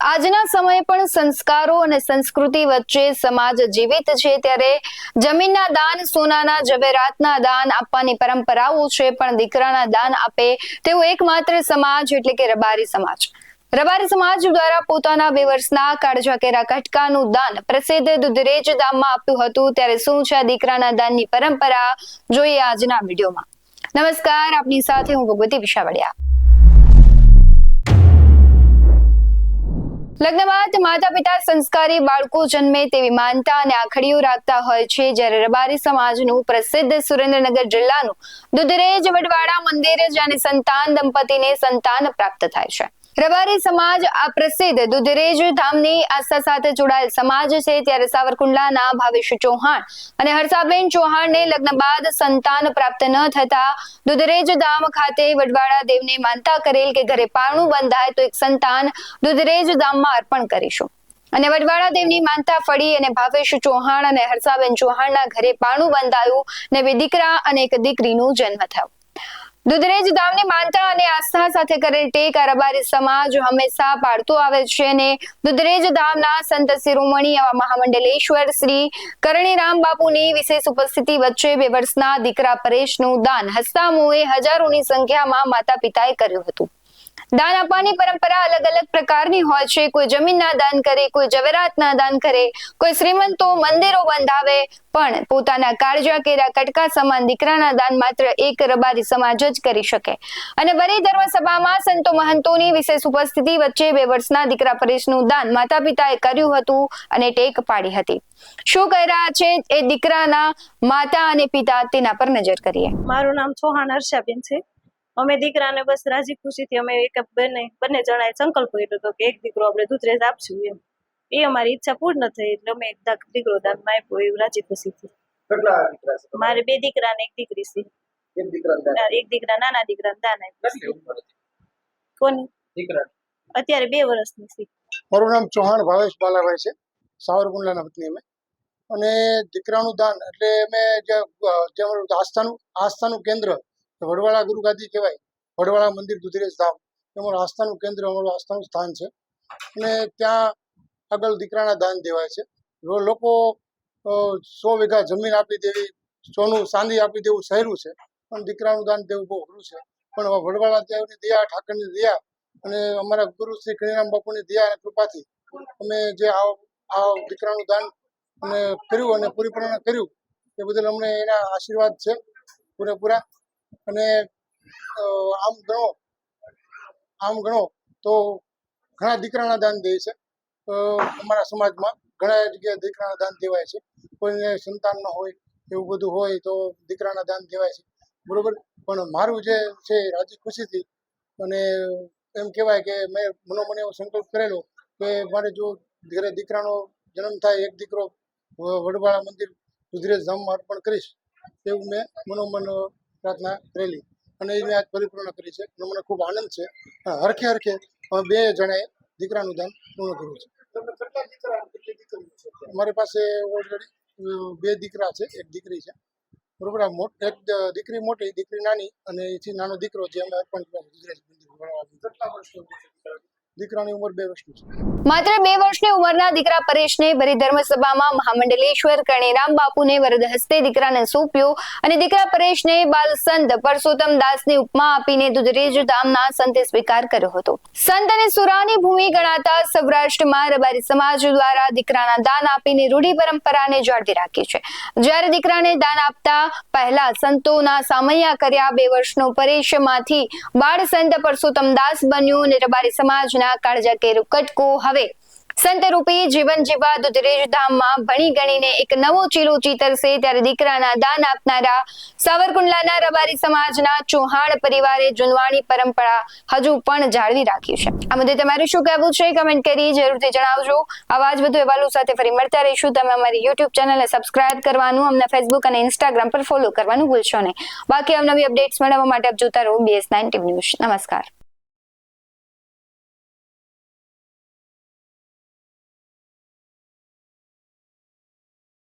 આજના સમયે પણ સંસ્કારો અને સંસ્કૃતિ વચ્ચે સમાજ જીવિત છે ત્યારે જમીનના દાન, સોનાના જવેરાતના દાન આપવાની પરંપરાઓ છે, પણ દીકરાના દાન આપે તેવો એકમાત્ર સમાજ એટલે કે રબારી સમાજ. રબારી સમાજ દ્વારા પોતાના બે વર્ષના કાળજા કેરા કટકાનું દાન પ્રસિદ્ધ દુધરેજ ગામમાં આપ્યું હતું. ત્યારે શું છે દીકરાના દાનની પરંપરા? જોઈએ આજના વિડીયોમાં. નમસ્કાર, આપની સાથે હું ભગવતી વિશાવડિયા. લગ્ન બાદ માતા પિતા સંસ્કારી બાળકો જન્મે તેવી માનતા અને આખડીઓ રાખતા હોય છે. જ્યારે રબારી સમાજનું પ્રસિદ્ધ સુરેન્દ્રનગર જિલ્લાનું દુધરેજ વડવાડા મંદિર અને સંતાન દંપતીને સંતાન પ્રાપ્ત થાય છે. રબારી સમાજ આ પ્રસિદ્ધ દુધરેજ ધામની આસ્થા સાથે જોડાયેલ સમાજ છે. ત્યારે સાવરકુંડલાના ભાવેશ ચૌહાણ અને હર્ષાબેન ચૌહાણને લગ્ન બાદ સંતાન પ્રાપ્ત ન થતા દુધરેજ ધામ ખાતે વડવાડા દેવને માનતા કરેલ કે ઘરે પારણું બંધાય તો એક સંતાન દુધરેજ ધામમાં અર્પણ કરીશું. અને વડવાડા દેવની માનતા ફળી અને ભાવેશ ચૌહાણ અને હર્ષાબેન ચૌહાણના ઘરે પારણું બંધાયું ને બે દીકરા અને એક દીકરીનું જન્મ થયો. દુધરેજ ગામની માનતા અને આસ્થા સાથે કરેલ ટેક અરબારી સમાજ હંમેશા પાડતો આવે છે અને દુધરેજ ધામના સંત શિરોમણી એવા મહામંડલેશ્વર શ્રી કરણીરામ બાપુની વિશેષ ઉપસ્થિતિ વચ્ચે બે વર્ષના દીકરા પરેશનું દાન. હસ્તામુએ મોએ હજારોની સંખ્યામાં માતા પિતાએ કર્યું હતું. દાન આપવાની પરંપરા અલગ અલગ પ્રકારની હોય છે. કોઈ જમીનના દાન કરે, કોઈ જવેરાતના દાન કરે, કોઈ શ્રીમંતો મંદિરો બંધાવે, પણ પોતાના કાળજા કેરા કટકા સમાન દીકરાના દાન માત્ર એક રબારી સમાજ જ કરી શકે. અને વરી ધર્મ સભામાં સંતો મહંતોની વિશેષ ઉપસ્થિતિ વચ્ચે બે વર્ષના દીકરા પરેશનું દાન માતા પિતાએ કર્યું હતું અને ટેક પાડી હતી. શું કહી રહ્યા છે એ દીકરાના માતા અને પિતા તેના પર નજર કરીએ. મારું નામ ચૌહાણ હર્ષાબેન છે. અમે દીકરાને બસ રાજી ખુશીથી અમે એક બંને બંને જણાએ સંકલ્પ કર્યો હતો કે એક દીકરો આપણે દૂધરેજ આપશું એમ. એ અમારી ઈચ્છા પૂર્ણ થઈ એટલે અમે એક દાક- દીકરો દાનમાં આપ્યો એવું રાજી ખુશીથી. કેટલા દીકરા છે તમારે? મારે બે દીકરા ને એક દીકરી છે. એક. દીકરા નાના દીકરા દાન આપ્યું દીકરા કોની? અત્યારે બે વર્ષની છે. મારું નામ ચૌહાણ ભાવેશ બાલાભાઈ છે. સાવરકુંડલાના વતની અમે. અને દીકરાનું દાન એટલે અમે જે આસ્થાનું આસ્થાનું કેન્દ્ર વડવાળા ગુરુગાદી કહેવાય. વડવાળા મંદિર દુધરેજ ધામ. અમારું આસ્થાનું કેન્દ્ર અમારું આસ્થાનું સ્થાન છે. અને ત્યાં આગળ દીકરાના દાન દેવાય છે. લોકો સો વીઘા જમીન આપી દેવી, સોનું ચાંદી આપી દેવું સહેલું છે. પણ દીકરાનું દાન દેવું બહુ અઘરું છે. પણ વડવાળા દેવની દયા, ઠાકરની દયા અને અમારા ગુરુ શ્રી કૃષ્ણ બાપુની દયા અને કૃપાથી અમે જે આ દીકરાનું દાન અને કર્યું અને પરિપૂર્ણ કર્યું, એ બદલ અમને એના આશીર્વાદ છે પૂરેપૂરા. અને આમ ગણો આમ ગણો, તો ઘણા દીકરાના દાન દે છે. અમારા સમાજમાં ઘણા જગ્યાએ દીકરાના દાન દેવાય છે. કોઈને સંતાન ન હોય, એવું બધું હોય તો દીકરાના દાન દેવાય છે. બરોબર? પણ મારું જે છે રાજી ખુશીથી અને એમ કહેવાય કે મેં મનોમન એવો સંકલ્પ કરેલો કે મારે જો ઘરે દીકરાનો જન્મ થાય, એક દીકરો વડવાળા મંદિર, રુદ્રેશ ધામમાં અર્પણ કરીશ, એવું મેં મનોમન પ્રાર્થના રેલી અને એને આજ પરિપૂર્ણ કરી છે. મને ખૂબ આનંદ છે. હરખે હરખે બે જણાએ દીકરાનું દાન પૂર્ણ કર્યું છે? અમારી પાસે ઓલરેડી બે દીકરા છે. એક દીકરી છે. બરોબર? એક દીકરી મોટી દીકરી નાની અને એથી નાનો દીકરો જે અમે અર્પણ કર્યો ગુજરાત મંદિર કેટલા દીકરાની? ઉંમર બે વર્ષની છે માત્ર બે વર્ષની ઉંમરના દીકરા પરેશને ભરી ધર્મસભામાં મહામંડલેશ્વર કરણીરામ બાપુને વરદ હસ્તે દીકરાને સોંપ્યો અને દીકરા પરેશને બાલ સંત પરસોત્તમ દાસની ઉપમા આપીને દુધરેજ ધામના સંતે સ્વીકાર કર્યો હતો સંત અને સુરાની ભૂમિ ગણાતા સૌરાષ્ટ્રમાં રબારી સમાજ દ્વારા દીકરાના દાન આપીને રૂઢિ પરંપરાને જાળવી રાખી છે જ્યારે દીકરાને દાન આપતા પહેલા સંતોના સામૈયા કર્યા બે વર્ષનો પરેશમાંથી બાળ સંત પરસોત્તમ દાસ બન્યું અને રબારી સમાજના કાળજા કેરો કટકું. હવે સંતરૂપી જીવન જીવા દુધરેજ ધામમાં ભણી ગણીને એક નવો ચીલો ચીતરશે ત્યારે દીકરાના દાન આપનારા સાવરકુંડલાના રબારી સમાજના ચૌહાણ પરિવારે જુનવાણી પરંપરા હજુ પણ જાળવી રાખી છે. આ મુદ્દે તમારું શું કહેવું છે? કમેન્ટ કરી જરૂરથી જણાવજો. આવા જ વધુ અહેવાલો સાથે ફરી મળતા રહીશું. તમે અમારી યુટ્યુબ ચેનલને સબસ્ક્રાઇબ કરવાનું, અમને ફેસબુક અને ઇન્સ્ટાગ્રામ પર ફોલો કરવાનું ભૂલશો નહીં. બાકી અવનવી અપડેટ્સ મેળવવા માટે આપ જોતા રહો બીએસ નાઇન ટીવી ન્યૂઝ નમસ્કાર.